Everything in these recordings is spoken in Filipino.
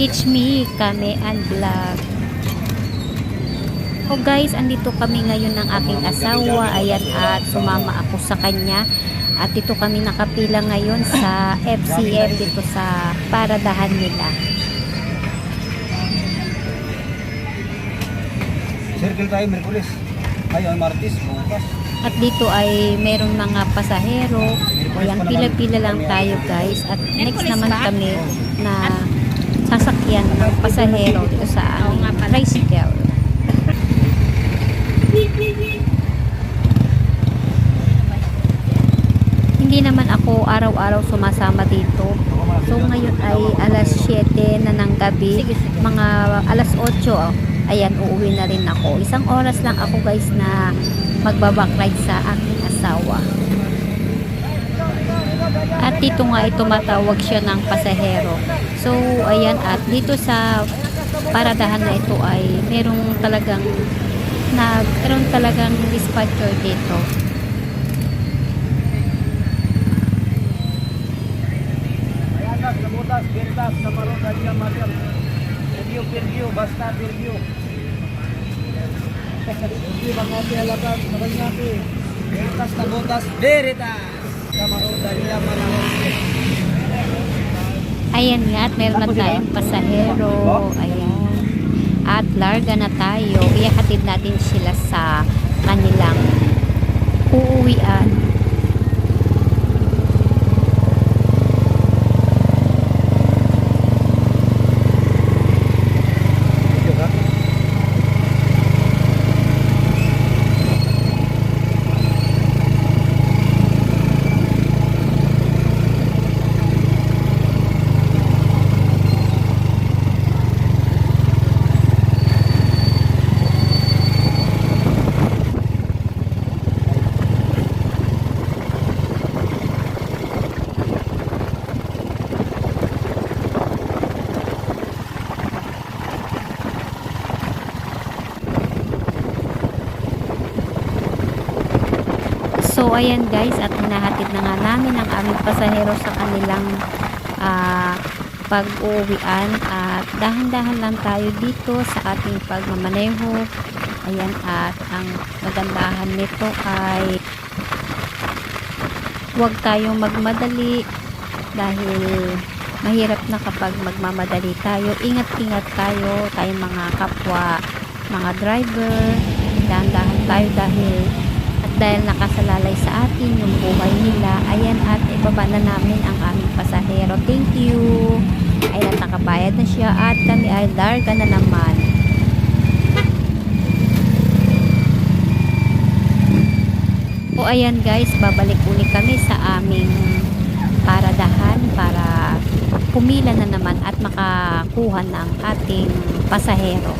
It's me, kami and vlog. So guys, andito kami ngayon ng aking asawa. Ayan at sumama ako sa kanya. At dito kami nakapila ngayon sa FCM dito sa paradahan nila. Circle tayo, Merkulis. Ngayon, Martis, bukas. At dito ay meron mga pasahero. Ayan, pila-pila lang tayo guys. At next naman kami na sasakyan ng pasahero dito sa aming tricycle. Hindi naman ako araw-araw sumasama dito. So ngayon ay alas 7 na ng gabi, mga alas 8, oh. Ayan uuwi na rin ako. Isang oras lang ako guys na magbabakride sa aking asawa. At dito nga ay tumatawag siya ng pasahero. So ayan at dito sa paradahan na ito ay merong talagang nagkaroon talagang dispatcher dito. Ayan, Namutas, Veritas, Namarong, Dalia, Mariam. Perview, Perview, basta Perview. Hindi ba natin alakan, nakanyati. Veritas, Namutas, Veritas. Namarong, Dalia, Mariam. Ayan nga at meron na tayong pasahero. Ayan. At larga na tayo. Iyahatid natin sila sa kanilang uuwian. Ayan guys at hinahatid na nga namin ang aming pasahero sa kanilang ah, pag-uwian at dahan-dahan lang tayo dito sa ating pagmamaneho. Ayan at ang magandahan nito ay huwag tayong magmadali dahil mahirap na kapag magmamadali tayo. Ingat-ingat tayo, tayong mga kapwa, mga driver. Dahan-dahan tayo dahil dahil nakasalalay sa atin yung buhay nila, ayan at ibaba na namin ang aming pasahero. Thank you! Ayan nakabayad na siya at kami ay larga na naman. O ayan guys, babalik uli kami sa aming paradahan para pumila na naman at makakuha ng ating pasahero.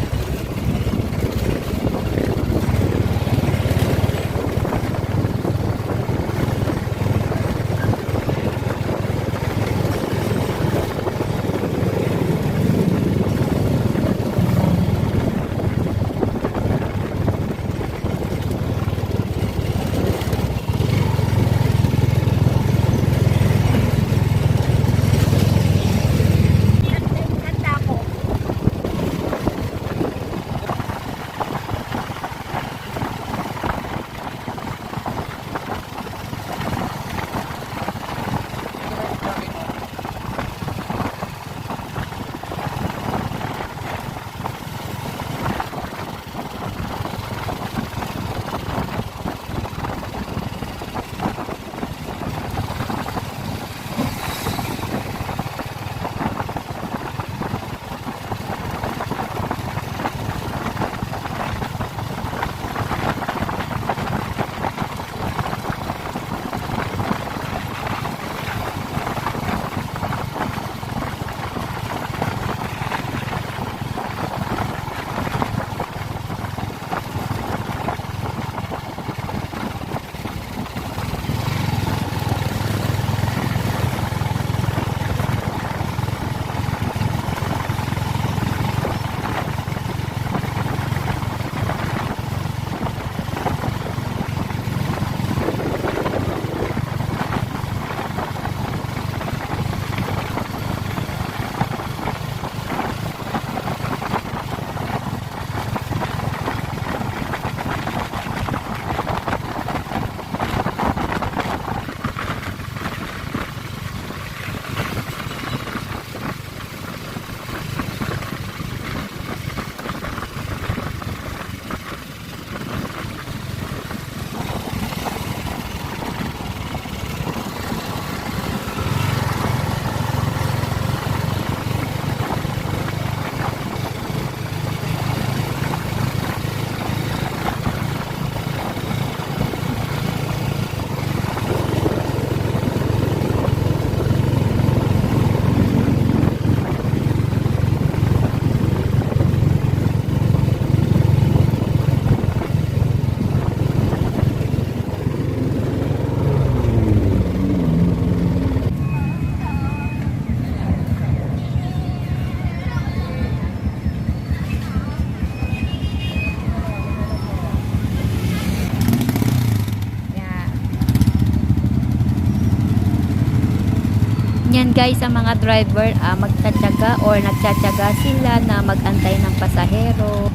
Ayan guys, ang mga driver ah, magtatyaga or nagtsatsaga sila na magantay ng pasahero.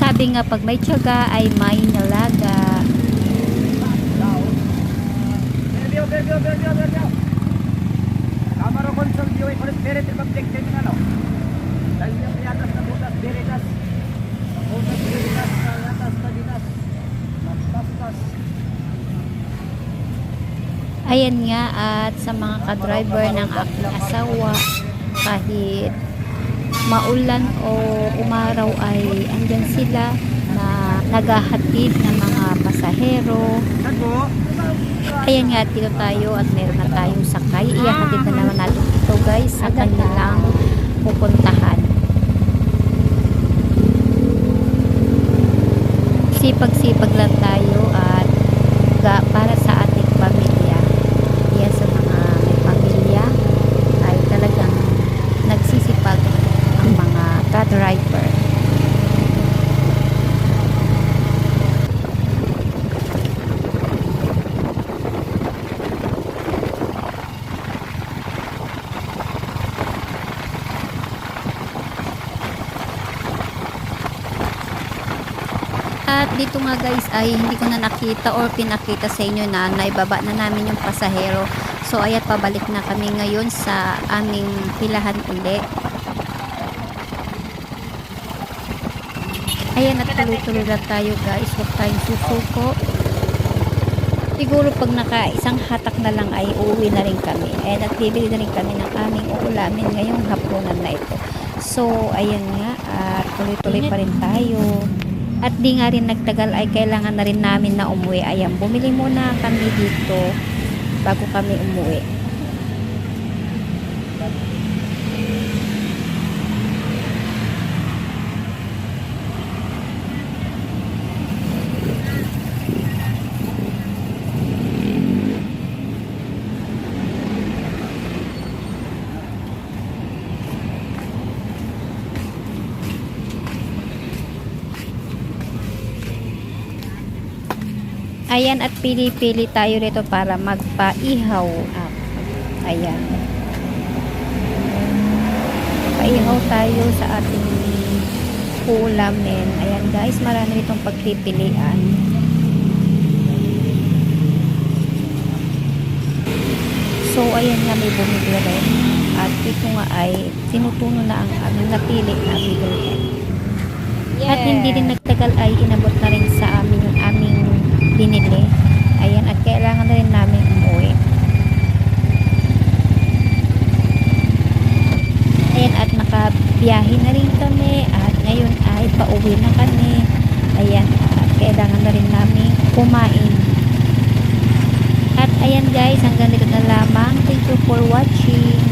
Sabi nga pag may tyaga ay may nalaga. Kamaro konsol diyo, ikaw spirit republic terminal. Dahil yung piyatas na butas, biritas. Butas, biritas, kayatas, tadinas. Magtastas. Ayan nga at sa mga ka-driver ng aking asawa kahit maulan o umaraw ay andyan sila na naghahatid ng mga pasahero. Ayan nga, dito tayo at meron na tayong sakay. Iyahatid na naman natin ito guys sa kanilang pupuntahan. Sipag-sipag lang tayo at ga, para sa ating pamilya. Yan sa mga may pamilya ay talagang nagsisipag ang mga ka-driver. At dito nga guys ay hindi ko na nakita or pinakita sa inyo na naibaba na namin yung pasahero. So ayan pabalik na kami ngayon sa aming pilahan uli. Ayan at tuloy-tuloy lang tayo guys. Huwag tayong susuko. Siguro pag naka isang hatak na lang ay uuwi na rin kami. And at bibili na rin kami ng aming uulamin ngayong hapunan na ito. So ayan nga at tuloy-tuloy pa rin tayo. At di nga rin nagtagal ay kailangan na rin namin na umuwi. Ayan, bumili muna kami dito bago kami umuwi. Ayan at pili-pili tayo rito para magpaihaw. Ah, ayan. Paihaw tayo sa ating ulamin. Ayan guys, marami itong pagpipilian. So, ayan nga may bumili rin. At ito nga ay sinutuno na ang aming napili na bibilhin. At hindi din nagtagal ay inabot na rin sa binili. Ayan, at kailangan na rin namin umuwi. Ayan, at nakabiyahe na rin kami. At ngayon ay pauwi na kami. Ayan, at kailangan na rin namin kumain. At ayan guys, hanggang dito na lamang. Thank you for watching.